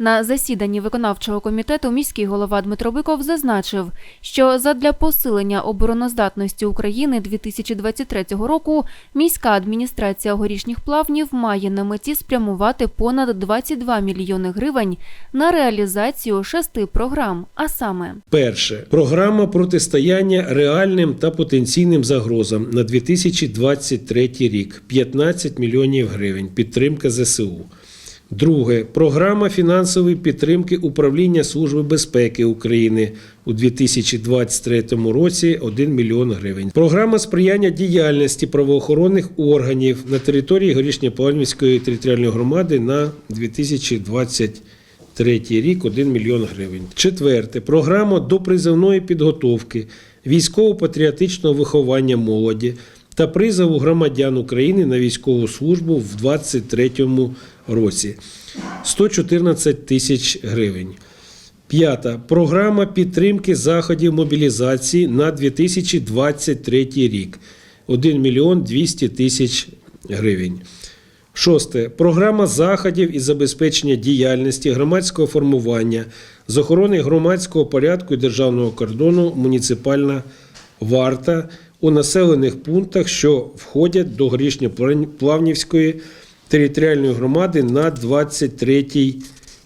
На засіданні виконавчого комітету міський голова Дмитро Биков зазначив, що задля посилення обороноздатності України 2023 року міська адміністрація горішніх плавнів має на меті спрямувати понад 22 мільйони гривень на реалізацію шести програм, а саме Перше програма протистояння реальним та потенційним загрозам на 2023 рік 15 мільйонів гривень. Підтримка ЗСУ. Друге програма фінансової підтримки управління Служби безпеки України у 2023 році 1 мільйон гривень. Програма сприяння діяльності правоохоронних органів на території Горішньоплавнівської територіальної громади на 2023 Третій рік 1 мільйон гривень. Четверте. Програма допризовної підготовки, військово-патріотичного виховання молоді та призову громадян України на військову службу в 2023 році 114 тисяч гривень. П'ята програма підтримки заходів мобілізації на 2023 рік 1 мільйон 200 тисяч гривень. Шосте. Програма заходів із забезпечення діяльності громадського формування з охорони громадського порядку і державного кордону муніципальна варта у населених пунктах, що входять до Горішньоплавнівської територіальної громади на 23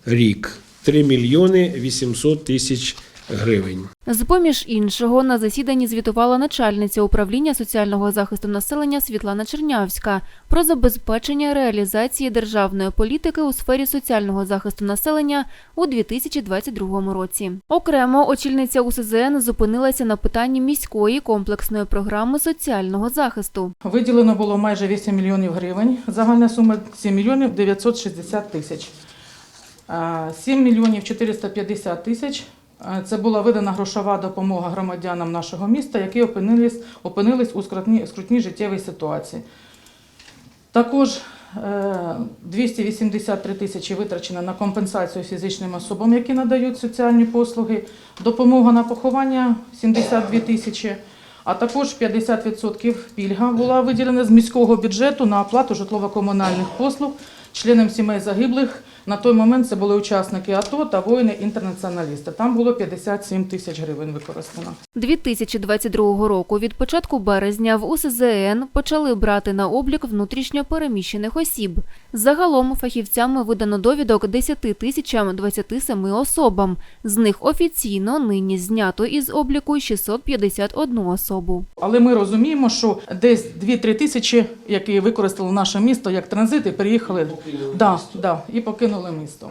рік 3 мільйони 800 тисяч гривень. З-поміж іншого, на засіданні звітувала начальниця управління соціального захисту населення Світлана Чернявська про забезпечення реалізації державної політики у сфері соціального захисту населення у 2022 році. Окремо, очільниця УСЗН зупинилася на питанні міської комплексної програми соціального захисту. Виділено було майже 8 мільйонів гривень. Загальна сума 7 мільйонів 960 тисяч. А, 7 мільйонів 450 тисяч це була видана грошова допомога громадянам нашого міста, які опинились, опинились у скрутній, скрутній життєвій ситуації. Також е, 283 тисячі витрачено на компенсацію фізичним особам, які надають соціальні послуги, допомога на поховання 72 тисячі, а також 50% пільга була виділена з міського бюджету на оплату житлово-комунальних послуг членам сімей загиблих. На той момент це були учасники АТО та воїни-інтернаціоналісти. Там було 57 тисяч гривень використано. 2022 року від початку березня в УСЗН почали брати на облік внутрішньо переміщених осіб. Загалом фахівцями видано довідок 10 тисячам 27 особам. З них офіційно нині знято із обліку 651 особу. Але ми розуміємо, що десь 2-3 тисячі, які використали наше місто як транзит, і переїхали да, да, і покинули місто.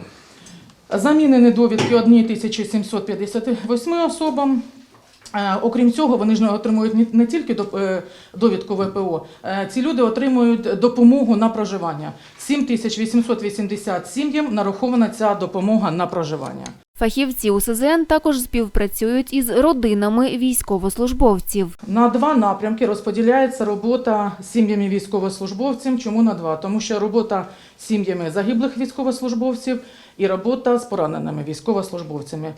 Замінені довідки 1758 особам. Е, Окрім цього, вони ж не отримують не- тільки е, довідку ВПО, е, ці люди отримують допомогу на проживання. 7880 сім'ям нарахована ця допомога на проживання. Фахівці УСЗН також співпрацюють із родинами військовослужбовців. На два напрямки розподіляється робота з сім'ями військовослужбовців. Чому на два? Тому що робота з сім'ями загиблих військовослужбовців і робота з пораненими військовослужбовцями.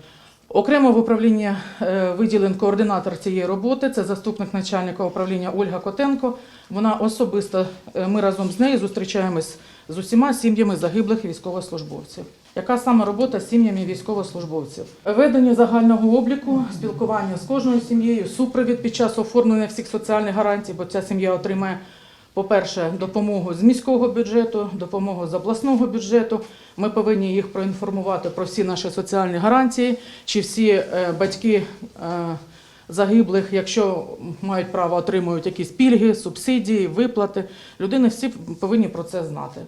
Окремо в управлінні е, виділен координатор цієї роботи. Це заступник начальника управління Ольга Котенко. Вона особисто, е, ми разом з нею зустрічаємось з усіма сім'ями загиблих військовослужбовців. Яка саме робота з сім'ями військовослужбовців? Ведення загального обліку, спілкування з кожною сім'єю, супровід під час оформлення всіх соціальних гарантій, бо ця сім'я отримає, по-перше, допомогу з міського бюджету, допомогу з обласного бюджету. Ми повинні їх проінформувати про всі наші соціальні гарантії, чи всі е, батьки е, загиблих, якщо мають право, отримують якісь пільги, субсидії, виплати. Людини всі повинні про це знати.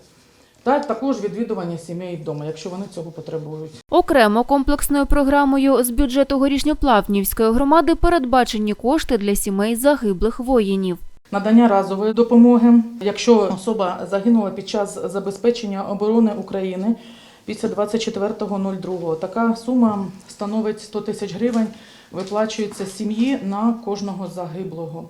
Та також відвідування сімей вдома, якщо вони цього потребують. Окремо комплексною програмою з бюджету Горішньоплавнівської громади передбачені кошти для сімей загиблих воїнів. Надання разової допомоги, якщо особа загинула під час забезпечення оборони України після 24.02, така сума становить 100 тисяч гривень, виплачується сім'ї на кожного загиблого.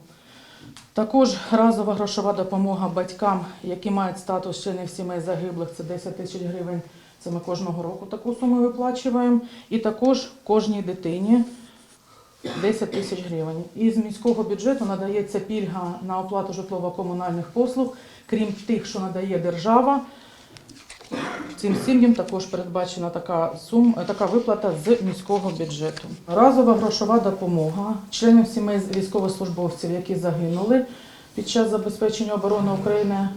Також разова грошова допомога батькам, які мають статус членів сімей загиблих, це 10 тисяч гривень. Це ми кожного року таку суму виплачуємо. І також кожній дитині 10 тисяч гривень. Із міського бюджету надається пільга на оплату житлово-комунальних послуг, крім тих, що надає держава. цим сім'ям також передбачена така сум, така виплата з міського бюджету. Разова грошова допомога членів сімей військовослужбовців, які загинули під час забезпечення оборони України е,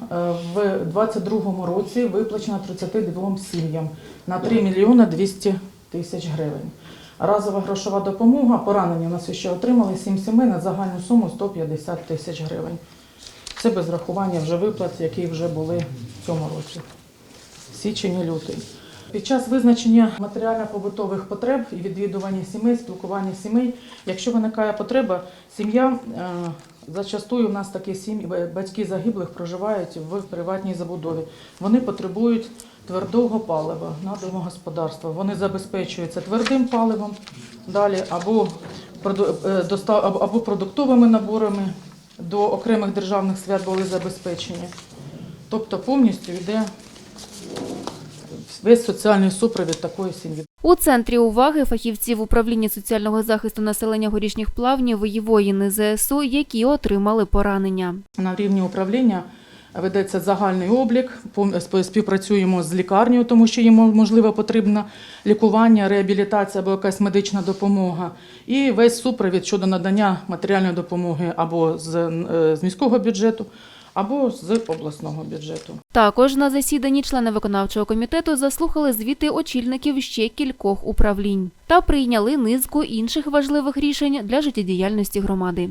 в 2022 році виплачена 32 сім'ям на 3 мільйони 200 тисяч гривень. Разова грошова допомога поранені у нас ще отримали 7 сімей на загальну суму 150 тисяч гривень. Це без рахування вже виплат, які вже були в цьому році, січень і лютий. Під час визначення матеріально-побутових потреб і відвідування сімей, спілкування сімей, якщо виникає потреба, сім'я е, зачастую в нас такі сім'ї, батьки загиблих проживають в приватній забудові. Вони потребують твердого палива на домогосподарство. Вони забезпечуються твердим паливом далі або, е, або- продуктовими наборами до окремих державних свят були забезпечені. Тобто повністю йде весь соціальний супровід такої сім'ї. У центрі уваги фахівців управління соціального захисту населення горішніх плавнів і воїни ЗСУ, які отримали поранення. На рівні управління ведеться загальний облік. Співпрацюємо з лікарнею, тому що їм можливо потрібно лікування, реабілітація або якась медична допомога. І весь супровід щодо надання матеріальної допомоги або з, е, з міського бюджету, або з обласного бюджету. Також на засіданні члени виконавчого комітету заслухали звіти очільників ще кількох управлінь та прийняли низку інших важливих рішень для життєдіяльності громади.